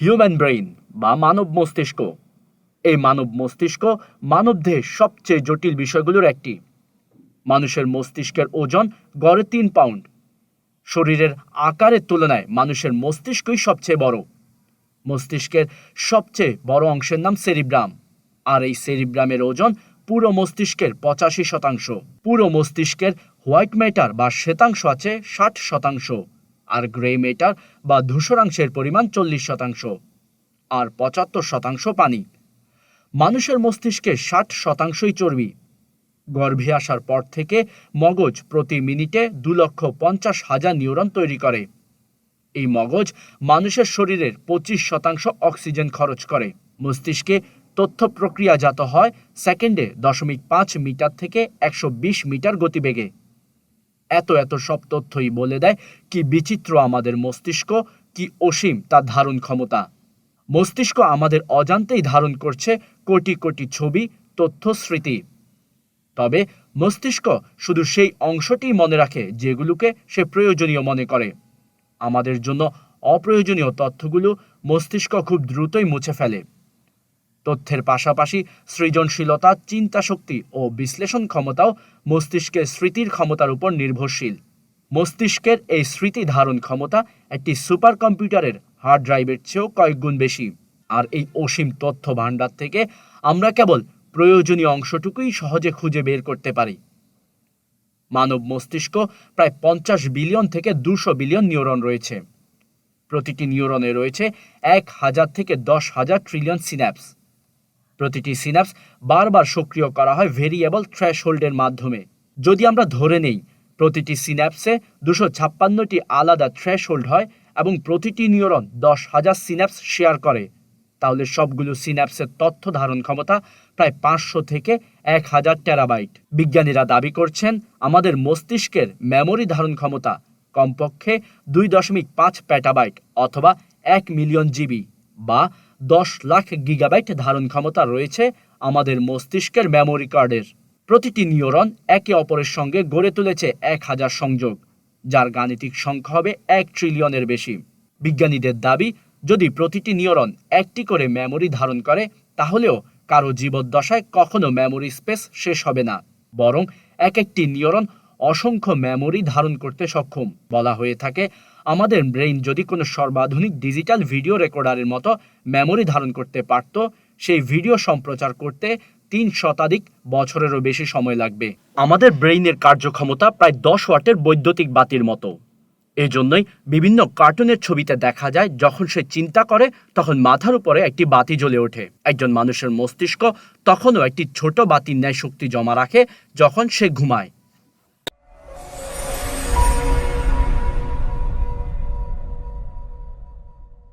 Human brain বা মানব মস্তিষ্ক। এই মানব মস্তিষ্ক মানবদেহের সবচেয়ে জটিল বিষয়গুলোর একটি। মানুষের মস্তিষ্কের ওজন গড়ে তিন পাউন্ড শরীরের আকারের তুলনায় মানুষের মস্তিষ্কই সবচেয়ে বড়। মস্তিষ্কের সবচেয়ে বড় অংশের নাম সেরিব্রাম আর এই সেরিব্রামের ওজন পুরো মস্তিষ্কের পঁচাশি শতাংশ। পুরো মস্তিষ্কের হোয়াইট ম্যাটার বা শ্বেতাংশ আছে ষাট শতাংশ। আর গ্রে মেটার বা ধূসরাংশের পরিমাণ চল্লিশ শতাংশ আর পঁচাত্তর শতাংশ পানি। মানুষের মস্তিষ্কে ষাট শতাংশই চর্বি। গর্ভে আসার পর থেকে মগজ প্রতি মিনিটে দু লক্ষ পঞ্চাশ হাজার নিউরন তৈরি করে। এই মগজ মানুষের শরীরের পঁচিশ শতাংশ অক্সিজেন খরচ করে। মস্তিষ্কে তথ্য প্রক্রিয়াজাত হয় সেকেন্ডে দশমিক পাঁচ মিটার থেকে একশো বিশ মিটার গতিবেগে। এত এত সব তথ্যই বলে দেয়, কি বিচিত্র আমাদের মস্তিষ্ক, কি অসীম তার ধারণ ক্ষমতা। মস্তিষ্ক আমাদের অজান্তেই ধারণ করছে কোটি কোটি ছবি, তথ্য, স্মৃতি। তবে মস্তিষ্ক শুধু সেই অংশটি মনে রাখে যেগুলোকে সে প্রয়োজনীয় মনে করে। আমাদের জন্য অপ্রয়োজনীয় তথ্যগুলো মস্তিষ্ক খুব দ্রুতই মুছে ফেলে। তথ্যের পাশাপাশি সৃজনশীলতা, চিন্তাশক্তি ও বিশ্লেষণ ক্ষমতাও মস্তিষ্কের স্মৃতির ক্ষমতার উপর নির্ভরশীল। মস্তিষ্কের এই স্মৃতি ধারণ ক্ষমতা একটি সুপার কম্পিউটারের হার্ড ড্রাইভের চেয়েও কয়েক গুণ বেশি। আর এই অসীম তথ্য ভাণ্ডার থেকে আমরা কেবল প্রয়োজনীয় অংশটুকুই সহজে খুঁজে বের করতে পারি। মানব মস্তিষ্ক প্রায় পঞ্চাশ বিলিয়ন থেকে দুশো বিলিয়ন নিউরন রয়েছে। প্রতিটি নিউরনে রয়েছে এক হাজার থেকে দশ হাজার ট্রিলিয়ন সিন্যাপস প্রতিটি সিন্যাপস বারবার সক্রিয় করা হয় ভেরিয়েবল থ্রেশহোল্ডের মাধ্যমে। যদি আমরা ধরে নেই, প্রতিটি সিন্যাপসে দুশো ছাপ্পান্নটি আলাদা থ্রেশহোল্ড হয় এবং প্রতিটি নিউরন দশ হাজার সিন্যাপস শেয়ার করে। তাহলে সবগুলো সিন্যাপসের তথ্য ধারণ ক্ষমতা প্রায় পাঁচশো থেকে এক হাজার টেরাবাইট বিজ্ঞানীরা দাবি করছেন, আমাদের মস্তিষ্কের মেমোরি ধারণ ক্ষমতা কমপক্ষে দুই দশমিক পাঁচ প্যাটাবাইট অথবা এক মিলিয়ন জিবি বা দশ লাখ গিগাবাইট ধারণ ক্ষমতা রয়েছে আমাদের মস্তিষ্কের মেমোরি কার্ডের প্রতিটি নিউরন একে অপরের সঙ্গে গড়ে তুলেছে এক হাজার সংযোগ, যার গাণিতিক সংখ্যা হবে এক ট্রিলিয়নের বেশি। বিজ্ঞানীদের দাবি, যদি প্রতিটি নিউরন একটি করে মেমোরি ধারণ করে, তাহলেও কারও জীবদ্দশায় কখনো মেমোরি স্পেস শেষ হবে না। বরং এক একটি নিউরন অসংখ্য মেমোরি ধারণ করতে সক্ষম। বলা হয়ে থাকে আমাদের ব্রেইন যদি কোনো সর্বাধুনিক ডিজিটাল ভিডিও রেকর্ডারের মতো মেমোরি ধারণ করতে পারত, সেই ভিডিও সম্প্রচার করতে তিন শতাধিক বছরেরও বেশি সময় লাগবে। আমাদের ব্রেইনের কার্যক্ষমতা প্রায় দশ ওয়াটের বৈদ্যুতিক বাতির মতো। এজন্যই বিভিন্ন কার্টুনের ছবিতে দেখা যায়, যখন সে চিন্তা করে, তখন মাথার উপরে একটি বাতি জ্বলে ওঠে। একজন মানুষের মস্তিষ্ক তখনও একটি ছোট বাতির ন্যায় শক্তি জমা রাখে, যখন সে ঘুমায়।